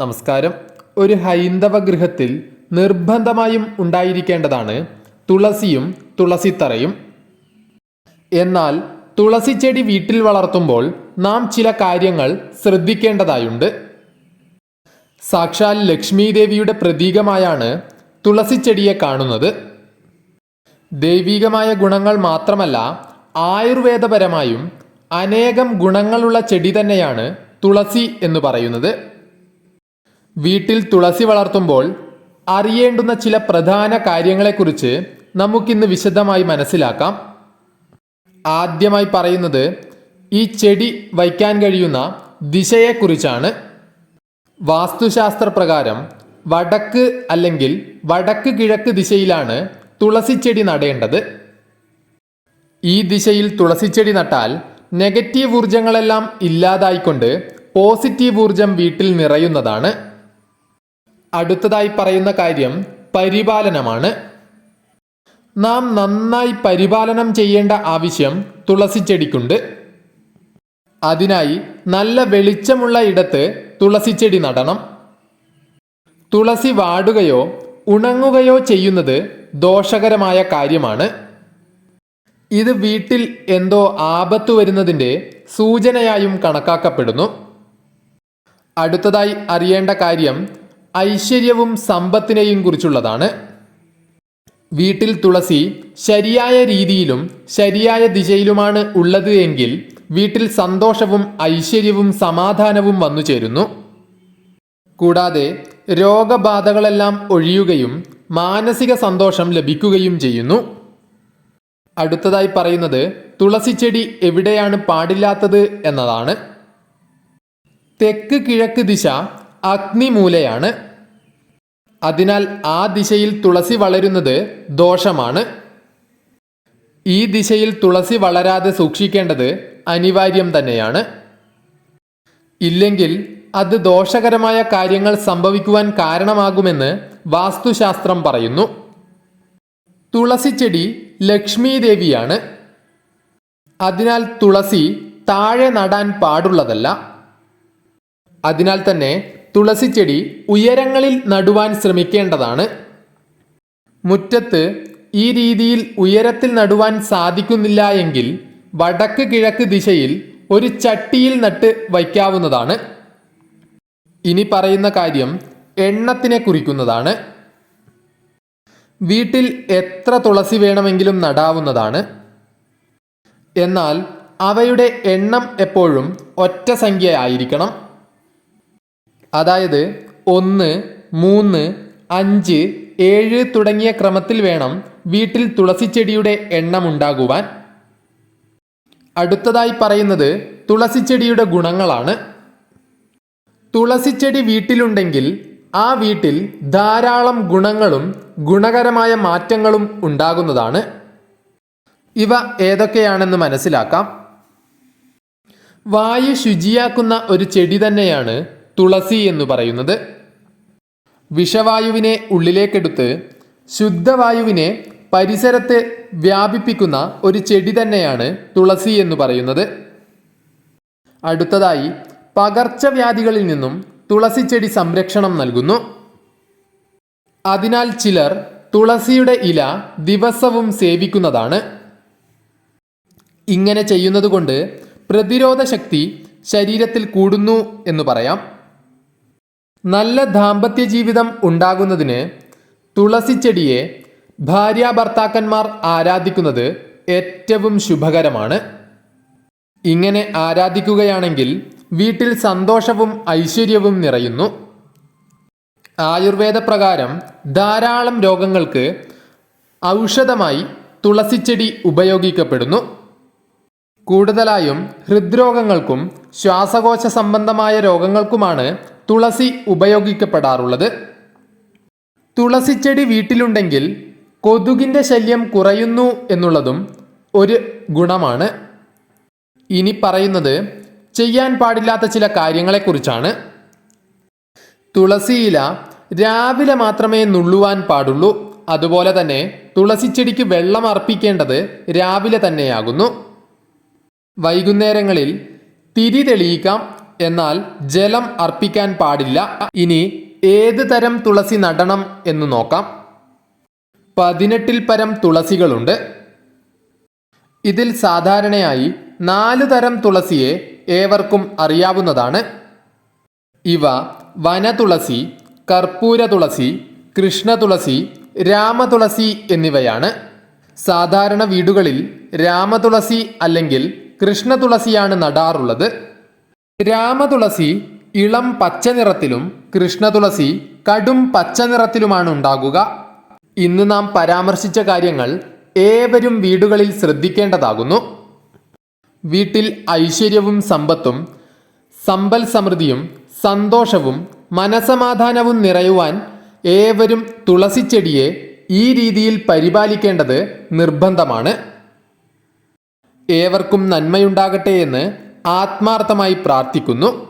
നമസ്കാരം. ഒരു ഹൈന്ദവ ഗൃഹത്തിൽ നിർബന്ധമായും ഉണ്ടായിരിക്കേണ്ടതാണ് തുളസിയും തുളസിത്തറയും. എന്നാൽ തുളസി ചെടി വീട്ടിൽ വളർത്തുമ്പോൾ നാം ചില കാര്യങ്ങൾ ശ്രദ്ധിക്കേണ്ടതായുണ്ട്. സാക്ഷാൽ ലക്ഷ്മി ദേവിയുടെ പ്രതീകമായാണ് തുളസിച്ചെടിയെ കാണുന്നത്. ദൈവികമായ ഗുണങ്ങൾ മാത്രമല്ല ആയുർവേദപരമായും അനേകം ഗുണങ്ങളുള്ള ചെടി തന്നെയാണ് തുളസി എന്ന് പറയുന്നത്. വീട്ടിൽ തുളസി വളർത്തുമ്പോൾ അറിയേണ്ടുന്ന ചില പ്രധാന കാര്യങ്ങളെക്കുറിച്ച് നമുക്കിന്ന് വിശദമായി മനസ്സിലാക്കാം. ആദ്യമായി പറയുന്നത് ഈ ചെടി വയ്ക്കാൻ കഴിയുന്ന ദിശയെക്കുറിച്ചാണ്. വാസ്തുശാസ്ത്രപ്രകാരം വടക്ക് അല്ലെങ്കിൽ വടക്ക് കിഴക്ക് ദിശയിലാണ് തുളസി ചെടി നടേണ്ടത്. ഈ ദിശയിൽ തുളസി ചെടി നട്ടാൽ നെഗറ്റീവ് ഊർജങ്ങളെല്ലാം ഇല്ലാതായിക്കൊണ്ട് പോസിറ്റീവ് ഊർജം വീട്ടിൽ നിറയുന്നതാണ്. അടുത്തതായി പറയുന്ന കാര്യം പരിപാലനമാണ്. നാം നന്നായി പരിപാലനം ചെയ്യേണ്ട ആവശ്യം തുളസി ചെടിക്കുണ്ട്. അതിനായി നല്ല വെളിച്ചമുള്ള ഇടത്ത് തുളസി ചെടി നടണം. തുളസി വാടുകയോ ഉണങ്ങുകയോ ചെയ്യുന്നത് ദോഷകരമായ കാര്യമാണ്. ഇത് വീട്ടിൽ എന്തോ ആപത്തു വരുന്നതിന്റെ സൂചനയായും കണക്കാക്കപ്പെടുന്നു. അടുത്തതായി അറിയേണ്ട കാര്യം ഐശ്വര്യവും സമ്പത്തിനെയും കുറിച്ചുള്ളതാണ്. വീട്ടിൽ തുളസി ശരിയായ രീതിയിലും ശരിയായ ദിശയിലുമാണ് ഉള്ളത് എങ്കിൽ വീട്ടിൽ സന്തോഷവും ഐശ്വര്യവും സമാധാനവും വന്നു ചേരുന്നു. കൂടാതെ രോഗബാധകളെല്ലാം ഒഴിയുകയും മാനസിക സന്തോഷം ലഭിക്കുകയും ചെയ്യുന്നു. അടുത്തതായി പറയുന്നത് തുളസി ചെടി എവിടെയാണ് പാടില്ലാത്തത് എന്നതാണ്. തെക്ക് കിഴക്ക് ദിശ അഗ്നിമൂലയാണ്. അതിനാൽ ആ ദിശയിൽ തുളസി വളരുന്നത് ദോഷമാണ്. ഈ ദിശയിൽ തുളസി വളരാതെ സൂക്ഷിക്കേണ്ടത് അനിവാര്യം തന്നെയാണ്. ഇല്ലെങ്കിൽ അത് ദോഷകരമായ കാര്യങ്ങൾ സംഭവിക്കുവാൻ കാരണമാകുമെന്ന് വാസ്തുശാസ്ത്രം പറയുന്നു. തുളസിച്ചെടി ലക്ഷ്മി ദേവിയാണ് അതിനാൽ തുളസി താഴെ നടാൻ പാടുള്ളതല്ല. അതിനാൽ തന്നെ തുളസിച്ചെടി ഉയരങ്ങളിൽ നടുവാൻ ശ്രമിക്കേണ്ടതാണ്. മുറ്റത്ത് ഈ രീതിയിൽ ഉയരത്തിൽ നടുവാൻ സാധിക്കുന്നില്ല എങ്കിൽ വടക്ക് കിഴക്ക് ദിശയിൽ ഒരു ചട്ടിയിൽ നട്ട് വയ്ക്കാവുന്നതാണ്. ഇനി പറയുന്ന കാര്യം എണ്ണത്തിനെ കുറിക്കുന്നതാണ്. വീട്ടിൽ എത്ര തുളസി വേണമെങ്കിലും നടാവുന്നതാണ്. എന്നാൽ അവയുടെ എണ്ണം എപ്പോഴും ഒറ്റ സംഖ്യ ആയിരിക്കണം അതായത് ഒന്ന് മൂന്ന് അഞ്ച് ഏഴ് തുടങ്ങിയ ക്രമത്തിൽ വേണം വീട്ടിൽ തുളസി ചെടിയുടെ എണ്ണം ഉണ്ടാകുവാൻ. അടുത്തതായി പറയുന്നത് തുളസി ചെടിയുടെ ഗുണങ്ങളാണ്. തുളസി ചെടി വീട്ടിലുണ്ടെങ്കിൽ ആ വീട്ടിൽ ധാരാളം ഗുണങ്ങളും ഗുണകരമായ മാറ്റങ്ങളും ഉണ്ടാകുന്നതാണ്. ഇവ ഏതൊക്കെയാണെന്ന് മനസ്സിലാക്കാം. വായു ശുചിയാക്കുന്ന ഒരു ചെടി തന്നെയാണ് തുളസി എന്ന് പറയുന്നത്. വിഷവായുവിനെ ഉള്ളിലേക്കെടുത്ത് ശുദ്ധവായുവിനെ പരിസരത്തെ വ്യാപിപ്പിക്കുന്ന ഒരു ചെടി തന്നെയാണ് തുളസി എന്ന് പറയുന്നത്. അടുത്തതായി പകർച്ചവ്യാധികളിൽ നിന്നും തുളസി ചെടി സംരക്ഷണം നൽകുന്നു. അതിനാൽ ചിലർ തുളസിയുടെ ഇല ദിവസവും സേവിക്കുന്നതാണ്. ഇങ്ങനെ ചെയ്യുന്നതുകൊണ്ട് പ്രതിരോധ ശക്തി ശരീരത്തിൽ കൂടുന്നു എന്ന് പറയാം. നല്ല ദാമ്പത്യ ജീവിതം ഉണ്ടാകുന്നതിന് തുളസിച്ചെടിയെ ഭാര്യ ഭർത്താക്കന്മാർ ആരാധിക്കുന്നത് ഏറ്റവും ശുഭകരമാണ്. ഇങ്ങനെ ആരാധിക്കുകയാണെങ്കിൽ വീട്ടിൽ സന്തോഷവും ഐശ്വര്യവും നിറയുന്നു. ആയുർവേദ പ്രകാരം ധാരാളം രോഗങ്ങൾക്ക് ഔഷധമായി തുളസിച്ചെടി ഉപയോഗിക്കപ്പെടുന്നു. കൂടുതലായും ഹൃദ്രോഗങ്ങൾക്കും ശ്വാസകോശ സംബന്ധമായ രോഗങ്ങൾക്കുമാണ് തുളസി ഉപയോഗിക്കപ്പെടാറുള്ളത്. തുളസിച്ചെടി വീട്ടിലുണ്ടെങ്കിൽ കൊതുകിന്റെ ശല്യം കുറയുന്നു എന്നുള്ളതും ഒരു ഗുണമാണ്. ഇനി പറയുന്നത് ചെയ്യാൻ പാടില്ലാത്ത ചില കാര്യങ്ങളെക്കുറിച്ചാണ്. തുളസിയില രാവിലെ മാത്രമേ നുള്ളുവാൻ പാടുള്ളൂ. അതുപോലെ തന്നെ തുളസിച്ചെടിക്ക് വെള്ളം അർപ്പിക്കേണ്ടത് രാവിലെ തന്നെയാകുന്നു. വൈകുന്നേരങ്ങളിൽ തിരി തെളിയിക്കാം. എന്നാൽ ജലം അർപ്പിക്കാൻ പാടില്ല. ഇനി ഏത് തരം തുളസി നടണം എന്ന് നോക്കാം. പതിനെട്ടിൽ പരം തുളസികളുണ്ട്. ഇതിൽ സാധാരണയായി നാല് തരം തുളസിയെ ഏവർക്കും അറിയാവുന്നതാണ്. ഇവ വനതുളസി കർപ്പൂര തുളസി കൃഷ്ണ തുളസി രാമതുളസി എന്നിവയാണ്. സാധാരണ വീടുകളിൽ രാമതുളസി അല്ലെങ്കിൽ കൃഷ്ണ തുളസിയാണ് നടാറുള്ളത്. രാമതുളസി ഇളം പച്ച നിറത്തിലും കൃഷ്ണതുളസി കടും പച്ച നിറത്തിലുമാണ് ഉണ്ടാകുക. ഇന്ന് നാം പരാമർശിച്ച കാര്യങ്ങൾ ഏവരും വീടുകളിൽ ശ്രദ്ധിക്കേണ്ടതാകുന്നു. വീട്ടിൽ ഐശ്വര്യവും സമ്പത്തും സമ്പൽ സമൃദ്ധിയും സന്തോഷവും മനസമാധാനവും നിറയുവാൻ ഏവരും തുളസിച്ചെടിയെ ഈ രീതിയിൽ പരിപാലിക്കേണ്ടത് നിർബന്ധമാണ്. ഏവർക്കും നന്മയുണ്ടാകട്ടെ എന്ന് ആത്മാർത്ഥമായി പ്രാർത്ഥിക്കുന്നു.